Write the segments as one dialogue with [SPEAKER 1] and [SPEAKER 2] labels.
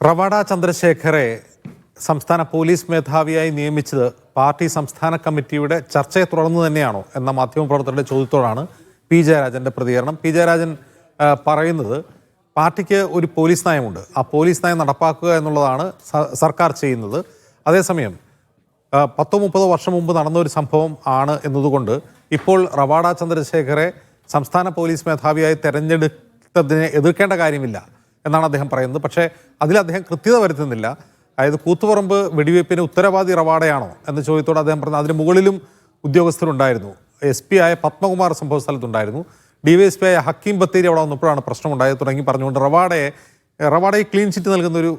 [SPEAKER 1] റവാഡ ചന്ദ്രശേഖരെ സംസ്ഥാന പോലീസ് മേധാവിയായി നിയമിച്ചത് പാർട്ടി സംസ്ഥാന കമ്മിറ്റിയുടെ ചർച്ചയെ തുടർന്ന് തന്നെയാണോ എന്ന മാധ്യമപ്രവർത്തകരുടെ ചോദ്യത്തോടാണ് പി ജയരാജന്റെ പ്രതികരണം. പി ജയരാജൻ പറയുന്നത് പാർട്ടിക്ക് ഒരു പോലീസ് നയമുണ്ട്. ആ പോലീസ് നയം നടപ്പാക്കുക എന്നുള്ളതാണ് സർക്കാർ ചെയ്യുന്നത്. അതേസമയം പത്തോ മുപ്പതോ വർഷം മുമ്പ് നടന്ന ഒരു സംഭവം ആണ് എന്നതുകൊണ്ട് ഇപ്പോൾ റവാഡ ചന്ദ്രശേഖരെ സംസ്ഥാന പോലീസ് മേധാവിയായി തെരഞ്ഞെടുത്തതിനെ എതിർക്കേണ്ട കാര്യമില്ല എന്നാണ് അദ്ദേഹം പറയുന്നത്. പക്ഷേ അതിൽ അദ്ദേഹം കൃത്യത വരുത്തുന്നില്ല. അതായത് കൂത്തുപറമ്പ് വെടിവയ്പ്പിന് ഉത്തരവാദി റവാഡയാണോ എന്ന ചോദ്യത്തോട് അദ്ദേഹം പറഞ്ഞു അതിന് മുകളിലും ഉദ്യോഗസ്ഥരുണ്ടായിരുന്നു. എസ് പി ആയ പത്മകുമാർ സംഭവ സ്ഥലത്തുണ്ടായിരുന്നു. പി ആയ ഹക്കീം ബത്തേരി അവിടെ വന്നപ്പോഴാണ് പ്രശ്നമുണ്ടായത് തുടങ്ങി പറഞ്ഞുകൊണ്ട് റവാഡയെ റവാഡയെ ക്ലീൻ ചിറ്റ് നൽകുന്ന ഒരു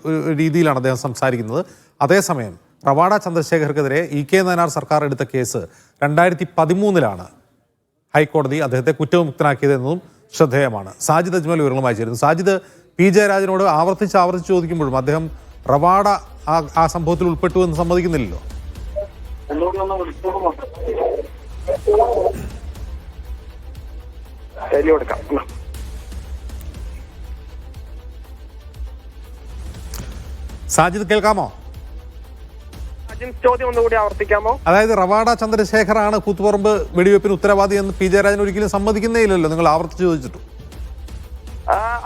[SPEAKER 1] രീതിയിലാണ് അദ്ദേഹം സംസാരിക്കുന്നത്. അതേസമയം റവാഡ ചന്ദ്രശേഖർക്കെതിരെ ഇ കെ നയനാർ സർക്കാർ എടുത്ത കേസ് രണ്ടായിരത്തി പതിമൂന്നിലാണ് ഹൈക്കോടതി അദ്ദേഹത്തെ കുറ്റവിമുക്തനാക്കിയതെന്നതും ശ്രദ്ധേയമാണ്. സാജിദ് അജ്മൽ വിവരങ്ങളുമായി ചേരുന്നു സാജിദ് പി. ജയരാജനോട് ആവർത്തിച്ച് ആവർത്തിച്ച് ചോദിക്കുമ്പോഴും അദ്ദേഹം റവാഡ ആ സംഭവത്തിൽ ഉൾപ്പെട്ടു എന്ന് സമ്മതിക്കുന്നില്ലല്ലോ? സാജിദ് കേൾക്കാമോ?
[SPEAKER 2] ചോദ്യം ഒന്നുകൂടി ആവർത്തിക്കാമോ?
[SPEAKER 1] അതായത് റവാഡ ചന്ദ്രശേഖറാണ് കൂത്തുപറമ്പ് വെടിവെപ്പിന് ഉത്തരവാദി എന്ന് പി ജയരാജൻ ഒരിക്കലും സമ്മതിക്കുന്നേ ഇല്ലല്ലോ. നിങ്ങൾ ആവർത്തിച്ച് ചോദിച്ചിട്ടു.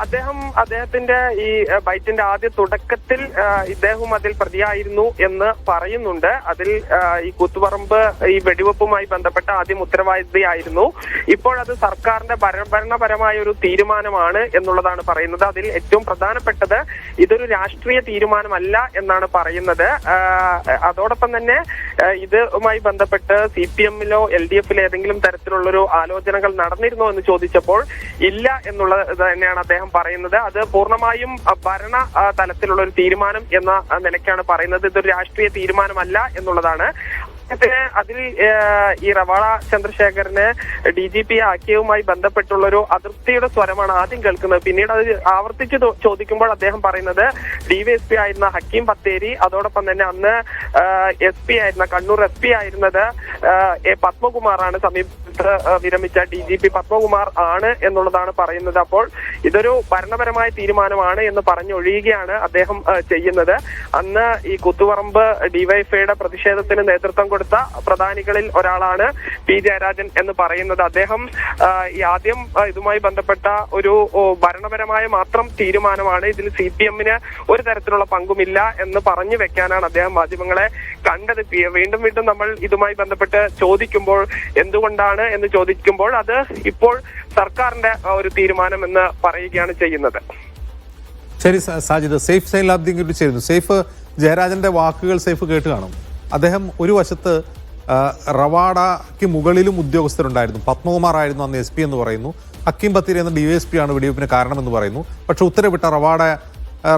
[SPEAKER 2] അദ്ദേഹം അദ്ദേഹത്തിന്റെ ഈ ബൈറ്റിന്റെ ആദ്യ തുടക്കത്തിൽ ഇദ്ദേഹം അതിൽ പ്രതിയായിരുന്നു എന്ന് പറയുന്നുണ്ട്. അതിൽ ഈ കൂത്തുപറമ്പ് ഈ വെടിവെപ്പുമായി ബന്ധപ്പെട്ട ആദ്യം ഉത്തരവാദിയായിരുന്നു. ഇപ്പോഴത് സർക്കാരിന്റെ ഭര- ഭരണപരമായ ഒരു തീരുമാനമാണ് എന്നുള്ളതാണ് പറയുന്നത്. അതിൽ ഏറ്റവും പ്രധാനപ്പെട്ടത് ഇതൊരു രാഷ്ട്രീയ തീരുമാനമല്ല എന്നാണ് പറയുന്നത്. അതോടൊപ്പം തന്നെ ഇതുമായി ബന്ധപ്പെട്ട് സി പി എമ്മിലോ എൽ ഡി എഫിലോ ഏതെങ്കിലും തരത്തിലുള്ളൊരു ആലോചനകൾ നടന്നിരുന്നോ എന്ന് ചോദിച്ചപ്പോൾ ഇല്ല എന്നുള്ളത് തന്നെയാണ് അദ്ദേഹം പറയുന്നത്. അത് പൂർണമായും ഭരണ തലത്തിലുള്ള ഒരു തീരുമാനം എന്ന നിലയ്ക്കാണ് പറയുന്നത്. ഇതൊരു രാഷ്ട്രീയ തീരുമാനമല്ല എന്നുള്ളതാണ്. അതിൽ ഈ റവാള ചന്ദ്രശേഖരനെ ഡി ജി പി ആക്കിയവുമായി ബന്ധപ്പെട്ടുള്ള ഒരു അതൃപ്തിയുടെ സ്വരമാണ് ആദ്യം കേൾക്കുന്നത്. പിന്നീട് അത് ആവർത്തിച്ച് ചോദിക്കുമ്പോൾ അദ്ദേഹം പറയുന്നത് ഡിവൈഎസ്പി ആയിരുന്ന ഹക്കീം ബത്തേരി അതോടൊപ്പം തന്നെ അന്ന് എസ് പി ആയിരുന്ന കണ്ണൂർ എസ് പി ആയിരുന്നത് എ പത്മകുമാറാണ് സമീപത്ത് വിരമിച്ച ഡി ജി പി പത്മകുമാർ ആണ് എന്നുള്ളതാണ് പറയുന്നത് അപ്പോൾ ഇതൊരു ഭരണപരമായ തീരുമാനമാണ് എന്ന് പറഞ്ഞൊഴിയുകയാണ് അദ്ദേഹം ചെയ്യുന്നത്. അന്ന് ഈ കുത്തുപറമ്പ് ഡിവൈഫൈയുടെ പ്രതിഷേധത്തിന് നേതൃത്വം കൊടുത്ത പ്രധാനികളിൽ ഒരാളാണ് പി. ജയരാജൻ എന്ന് പറയുന്നത്. അദ്ദേഹം ഈ ആദ്യം ഇതുമായി ബന്ധപ്പെട്ട ഒരു ഭരണപരമായ മാത്രം തീരുമാനമാണ്. ഇതിൽ സി പി എമ്മിന് ഒരു തരത്തിലുള്ള പങ്കുമില്ല എന്ന് പറഞ്ഞു വെക്കാനാണ് അദ്ദേഹം മാധ്യമങ്ങളെ കണ്ടത് വീണ്ടും വീണ്ടും നമ്മൾ ഇതുമായി ബന്ധപ്പെട്ട് ചോദിക്കുമ്പോൾ എന്തുകൊണ്ടാണ് എന്ന് ചോദിക്കുമ്പോൾ അത് ഇപ്പോൾ സർക്കാരിന്റെ ഒരു തീരുമാനം എന്ന് പറയുകയാണ് ചെയ്യുന്നത്.
[SPEAKER 1] ശരി സാജിദ്. സേഫ് സൈൻ ലാബ്ദിയും കൂടി ചേരുന്നു സേഫ് ജയരാജന്റെ വാക്കുകൾ സേഫ് കേട്ട് കാണും. അദ്ദേഹം ഒരു വശത്ത് റവാഡയ്ക്ക് മുകളിലും ഉദ്യോഗസ്ഥരുണ്ടായിരുന്നു. പത്മകുമാർ ആയിരുന്നു അന്ന് എസ് പി എന്ന് പറയുന്നു. അക്കീം ബത്തീർ എന്ന ഡി എസ് പി ആണ് വെടിവെപ്പിന് കാരണമെന്ന് പറയുന്നു. പക്ഷെ ഉത്തരവിട്ട റവാഡ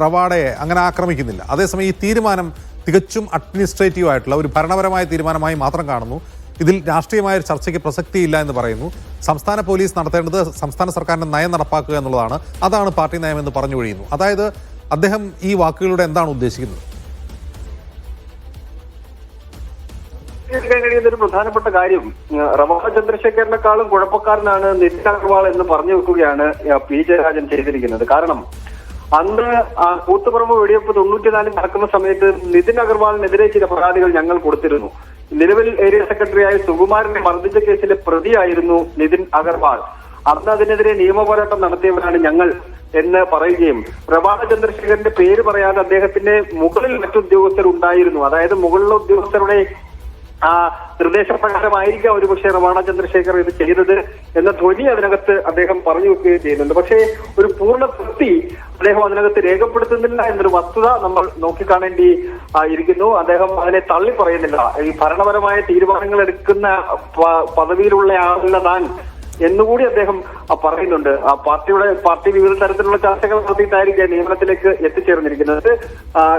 [SPEAKER 1] റവാഡയെ അങ്ങനെ ആക്രമിക്കുന്നില്ല. അതേസമയം ഈ തീരുമാനം തികച്ചും അഡ്മിനിസ്ട്രേറ്റീവ് ആയിട്ടുള്ള ഒരു ഭരണപരമായ തീരുമാനമായി മാത്രം കാണുന്നു. ഇതിൽ രാഷ്ട്രീയമായ ഒരു ചർച്ചയ്ക്ക് പ്രസക്തിയില്ല എന്ന് പറയുന്നു. സംസ്ഥാന പോലീസ് നടത്തേണ്ടത് സംസ്ഥാന സർക്കാരിന്റെ നയം നടപ്പാക്കുക എന്നുള്ളതാണ്. അതാണ് പാർട്ടി നയം എന്ന് പറഞ്ഞു കഴിയുന്നു അതായത് അദ്ദേഹം ഈ വാക്കുകളിലൂടെ എന്താണ് ഉദ്ദേശിക്കുന്നത്?
[SPEAKER 3] ഒരു പ്രധാനപ്പെട്ട കാര്യം റവാഡ ചന്ദ്രശേഖരനെക്കാളും കുഴപ്പക്കാരനാണ് നിതിൻ അഗർവാൾ എന്ന് പറഞ്ഞു വെക്കുകയാണ് പി ജയരാജൻ ചെയ്തിരിക്കുന്നത്. കാരണം അന്ന് കൂത്തുപറമ്പ് വെടിവെപ്പ് തൊണ്ണൂറ്റിനാലിൽ നടക്കുന്ന സമയത്ത് നിതിൻ അഗർവാളിനെതിരെ ചില പരാതികൾ ഞങ്ങൾ കൊടുത്തിരുന്നു. നിലവിൽ ഏരിയ സെക്രട്ടറിയായ സുകുമാരനെ മർദ്ദിച്ച കേസിലെ പ്രതിയായിരുന്നു നിതിൻ അഗർവാൾ. അന്ന് അതിനെതിരെ നിയമപോരാട്ടം നടത്തിയവരാണ് ഞങ്ങൾ എന്ന് പറയുകയും പ്രഭാത ചന്ദ്രശേഖരന്റെ പേര് പറയാതെ അദ്ദേഹത്തിന്റെ മുകളിൽ മറ്റു ഉദ്യോഗസ്ഥർ ഉണ്ടായിരുന്നു അതായത് മുകളിലെ ഉദ്യോഗസ്ഥരുടെ ആ നിർദ്ദേശപ്രകാരമായിരിക്കാം ഒരു പക്ഷേ റവാണ ചന്ദ്രശേഖർ ഇത് ചെയ്തത് എന്ന ധ്വനി അതിനകത്ത് അദ്ദേഹം പറഞ്ഞു വെക്കുകയും ചെയ്യുന്നുണ്ട്. പക്ഷേ ഒരു പൂർണ തൃപ്തി അദ്ദേഹം അതിനകത്ത് രേഖപ്പെടുത്തുന്നില്ല എന്നൊരു വസ്തുത നമ്മൾ നോക്കിക്കാണേണ്ടി ഇരിക്കുന്നു. അദ്ദേഹം അതിനെ തള്ളി പറയുന്നില്ല ഈ ഭരണപരമായ തീരുമാനങ്ങൾ എടുക്കുന്ന പദവിയിലുള്ള താൻ. എന്നുകൂടി അദ്ദേഹം പറയുന്നുണ്ട്. ആ പാർട്ടിയുടെ പാർട്ടി വിവിധ തരത്തിലുള്ള ചർച്ചകൾ നടത്തിയിട്ടായിരിക്കും നിയമനത്തിലേക്ക് എത്തിച്ചേർന്നിരിക്കുന്നത്.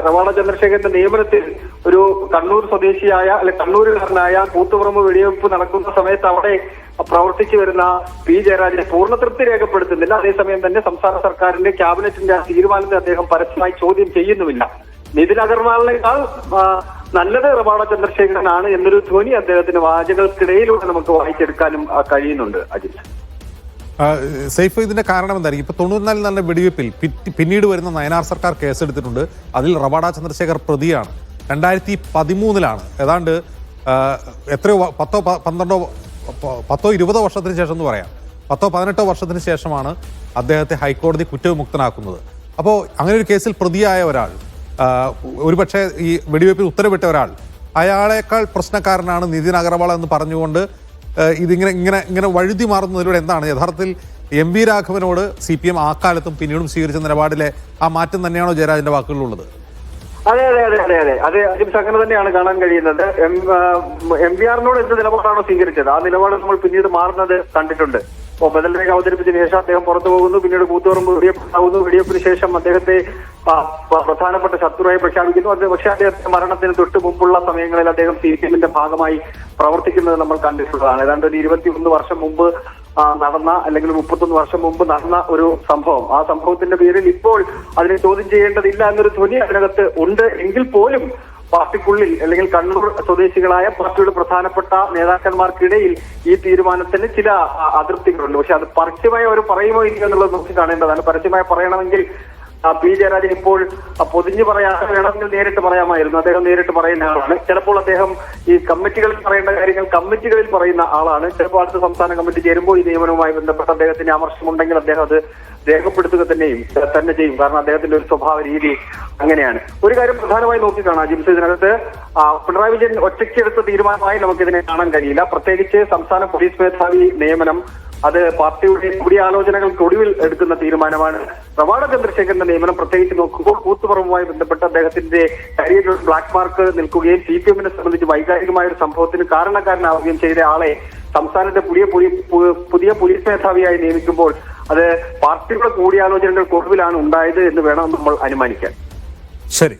[SPEAKER 3] റവാണ ചന്ദ്രശേഖരന്റെ നിയമനത്തിൽ ഒരു കണ്ണൂർ സ്വദേശിയായ അല്ലെ കണ്ണൂരുകാരനായ കൂത്തുപറമ്പ് വെടിവെപ്പ് നടക്കുന്ന സമയത്ത് അവിടെ പ്രവർത്തിച്ചു വരുന്ന പി. ജയരാജനെ പൂർണ തൃപ്തി രേഖപ്പെടുത്തുന്നില്ല. അതേസമയം തന്നെ സംസ്ഥാന സർക്കാരിന്റെ ക്യാബിനറ്റിന്റെ തീരുമാനത്തെ അദ്ദേഹം പരസ്യമായി ചോദ്യം ചെയ്യുന്നുമില്ല. നിതിൻ അഗർവാളിനേക്കാൾ നല്ലത് റവാഡ ചന്ദ്രശേഖരനാണ് എന്നൊരു ധ്വനി അദ്ദേഹത്തിന്റെ വാചകൾക്കിടയിലൂടെ നമുക്ക് വായിച്ചെടുക്കാനും കഴിയുന്നുണ്ട് അജിത്.
[SPEAKER 1] സേഫ് ഇതിന്റെ കാരണം എന്തായിരിക്കും? ഇപ്പൊ തൊണ്ണൂറ്റിനാലിൽ നടന്ന വെടിവെപ്പിൽ പിന്നീട് വരുന്ന നയനാർ സർക്കാർ കേസെടുത്തിട്ടുണ്ട്. അതിൽ റബാഡ ചന്ദ്രശേഖർ പ്രതിയാണ്. രണ്ടായിരത്തി പതിമൂന്നിലാണ്. ഏതാണ്ട് എത്രയോ പത്തോ പന്ത്രണ്ടോ പത്തോ ഇരുപതോ വർഷത്തിന് ശേഷം എന്ന് പറയാം. പത്തോ പതിനെട്ടോ വർഷത്തിന് ശേഷമാണ് അദ്ദേഹത്തെ ഹൈക്കോടതി കുറ്റവിമുക്തനാക്കുന്നത്. അപ്പോൾ അങ്ങനെ ഒരു കേസിൽ പ്രതിയായ ഒരാൾ ഒരുപക്ഷെ ഈ വെടിവെപ്പിൽ ഉത്തരവിട്ട ഒരാൾ അയാളേക്കാൾ പ്രശ്നക്കാരനാണ് നിതിൻ അഗർവാൾ എന്ന് പറഞ്ഞുകൊണ്ട് ഇതിങ്ങനെ ഇങ്ങനെ ഇങ്ങനെ വഴുതി മാറുന്നതിലൂടെ എന്താണ്? യഥാർത്ഥത്തിൽ എം വി രാഘവനോട് സി പി എം ആ കാലത്തും പിന്നീടും സ്വീകരിച്ച നിലപാടിലെ ആ മാറ്റം തന്നെയാണോ ജയരാജന്റെ വാക്കുകളിലുള്ളത്?
[SPEAKER 3] അതെ അതെ അതെ അതെ അതെ. അത് അജിംസ് അങ്ങനെ തന്നെയാണ് കാണാൻ കഴിയുന്നത്. എം എം വി ആറിനോട് എന്ത് നിലപാടാണോ സ്വീകരിച്ചത്? ആ നിലപാട് നമ്മൾ പിന്നീട് മാറുന്നത് കണ്ടിട്ടുണ്ട്. രേഖ അവതരിപ്പിച്ച ശേഷം അദ്ദേഹം പുറത്തു പോകുന്നു. പിന്നീട് കൂത്തുപറമ്പ് വെടിയപ്പുണ്ടാകുന്നു വെടിയപ്പിന് ശേഷം അദ്ദേഹത്തെ പ്രധാനപ്പെട്ട ശത്രുവായി പ്രഖ്യാപിക്കുന്നു. അത് പക്ഷേ അദ്ദേഹത്തിന്റെ മരണത്തിന് തൊട്ട് മുമ്പുള്ള സമയങ്ങളിൽ അദ്ദേഹം സി പി എമ്മിന്റെ ഭാഗമായി പ്രവർത്തിക്കുന്നത് നമ്മൾ കണ്ടിട്ടുള്ളതാണ്. ഏതാണ്ട് ഒരു ഇരുപത്തിയൊന്ന് വർഷം മുമ്പ് നടന്ന അല്ലെങ്കിൽ മുപ്പത്തൊന്ന് വർഷം മുമ്പ് നടന്ന ഒരു സംഭവം. ആ സംഭവത്തിന്റെ പേരിൽ ഇപ്പോൾ അതിനെ ചോദ്യം ചെയ്യേണ്ടതില്ല എന്നൊരു ധ്വനി അതിനകത്ത് ഉണ്ട് എങ്കിൽ പോലും പാർട്ടിക്കുള്ളിൽ അല്ലെങ്കിൽ കണ്ണൂർ സ്വദേശികളായ പാർട്ടിയുടെ പ്രധാനപ്പെട്ട നേതാക്കന്മാർക്കിടയിൽ ഈ തീരുമാനത്തിന് ചില അതൃപ്തികളുണ്ട്. പക്ഷെ അത് പരസ്യമായി അവർ പറയുമോ ഇല്ലയോ എന്നുള്ളത് നോക്കി കാണേണ്ടതാണ്. പരസ്യമായി പറയണമെങ്കിൽ പി ജയരാജൻ ഇപ്പോൾ പൊതിഞ്ഞു പറയാ വേണമെങ്കിൽ നേരിട്ട് പറയാമായിരുന്നു. അദ്ദേഹം നേരിട്ട് പറയുന്ന ആളാണ്. ചിലപ്പോൾ അദ്ദേഹം ഈ കമ്മിറ്റികളിൽ പറയേണ്ട കാര്യങ്ങൾ കമ്മിറ്റികളിൽ പറയുന്ന ആളാണ്. ചിലപ്പോൾ അടുത്ത സംസ്ഥാന കമ്മിറ്റി ചേരുമ്പോൾ ഈ നിയമനവുമായി ബന്ധപ്പെട്ട അദ്ദേഹത്തിന് ആമർശമുണ്ടെങ്കിൽ അദ്ദേഹം അത് രേഖപ്പെടുത്തുക തന്നെയും തന്നെ ചെയ്യും. കാരണം അദ്ദേഹത്തിന്റെ ഒരു സ്വഭാവ രീതി അങ്ങനെയാണ്. ഒരു കാര്യം പ്രധാനമായി നോക്കിക്കാണാം ജിംസ് ഇതിനകത്ത് പിണറായി വിജയൻ ഒറ്റയ്ക്കെടുത്ത തീരുമാനമായി നമുക്കിതിനെ കാണാൻ കഴിയില്ല. പ്രത്യേകിച്ച് സംസ്ഥാന പോലീസ് മേധാവി നിയമനം അത് പാർട്ടിയുടെ കൂടിയാലോചനകൾക്കൊടുവിൽ എടുക്കുന്ന തീരുമാനമാണ്. പ്രവാട ചന്ദ്രശേഖരന്റെ നിയമനം പ്രത്യേകിച്ച് നോക്കുമ്പോൾ കൂത്തുപറമ്പുമായി ബന്ധപ്പെട്ട് അദ്ദേഹത്തിന്റെ കരിയറിൽ ബ്ലാക്ക് മാർക്ക് നിൽക്കുകയും സി പി എമ്മിനെ സംബന്ധിച്ച് വൈകാരികമായ ഒരു സംഭവത്തിന് കാരണക്കാരനാവുകയും ചെയ്ത ആളെ സംസ്ഥാനത്തെ പുതിയ പുതിയ പോലീസ് മേധാവിയായി നിയമിക്കുമ്പോൾ അത് പാർട്ടിയുടെ കൂടിയാലോചനകൾക്കൊടുവിലാണ് ഉണ്ടായത് എന്ന് വേണം നമ്മൾ അനുമാനിക്കാൻ
[SPEAKER 1] ശരി.